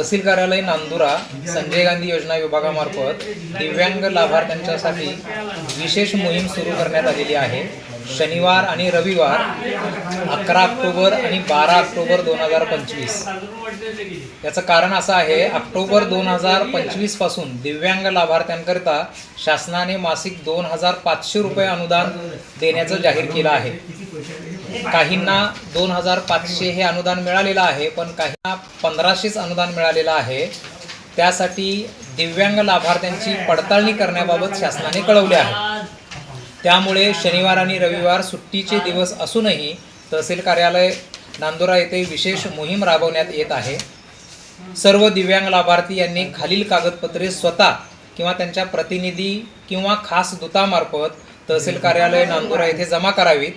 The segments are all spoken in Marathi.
तहसील कार्यालय नांदुरा संजय गांधी योजना विभागामार्फत दिव्यांग लाभार्थ्यांच्यासाठी विशेष मोहीम सुरू करण्यात आलेली आहे. शनिवार आणि रविवार अकरा ऑक्टोबर आणि बारा ऑक्टोबर दोन हजार पंचवीस. याचं कारण असं आहे ऑक्टोबर दोन हजार पंचवीसपासून दिव्यांग लाभार्थ्यांकरिता शासनाने मासिक दोन हजार पाचशे रुपये अनुदान देण्याचं जाहीर केलं आहे. काहींना दोन हजार पाचशे हे अनुदान मिळालेलं आहे पण काहींना पंधराशेच अनुदान मिळालेलं आहे. त्यासाठी दिव्यांग लाभार्थ्यांची पडताळणी करण्याबाबत शासनाने कळवले आहे. त्यामुळे शनिवार आणि रविवार सुट्टीचे दिवस असूनही तहसील कार्यालय नांदुरा येथे विशेष मोहीम राबवण्यात येत आहे. सर्व दिव्यांग लाभार्थी यांनी खालील कागदपत्रे स्वतः किंवा त्यांच्या प्रतिनिधी किंवा खास दूतामार्फत तहसील कार्यालय नांदुरा येथे जमा करावीत.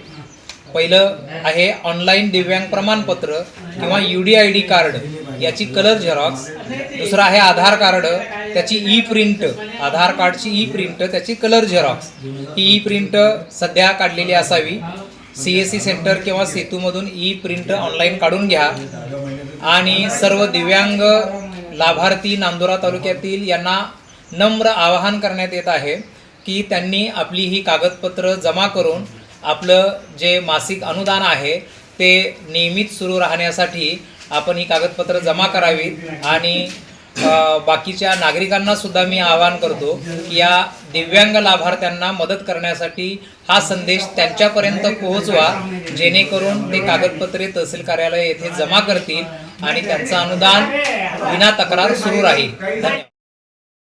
पहिलं आहे ऑनलाईन दिव्यांग प्रमाणपत्र किंवा U D I D card याची कलर झेरॉक्स दुसरं आहे आधार कार्ड त्याची ई प्रिंट आधार कार्डची ई प्रिंट त्याची कलर झेरॉक्स ही ई प्रिंट सध्या काढलेली असावी. सी एस सी सेंटर किंवा सेतूमधून ई प्रिंट ऑनलाईन काढून घ्या. आणि सर्व दिव्यांग लाभार्थी नांदुरा तालुक्यातील यांना नम्र आवाहन करण्यात येत आहे की त्यांनी आपली ही कागदपत्र जमा करून आपलं जे मासिक अनुदान आहे ते नियमित सुरू राहण्यासाठी आपण ही कागदपत्र जमा करावीत आणि बाकीच्या नागरिकांना सुद्धा मी आवाहन करतो की या दिव्यांग लाभार्थ्यांना मदत करण्यासाठी हा संदेश त्यांच्यापर्यंत पोहोचवा जेणेकरून ते कागदपत्रे तहसील कार्यालय येथे जमा करतील आणि त्यांचं अनुदान विना तक्रार सुरू राहील. धन्यवाद.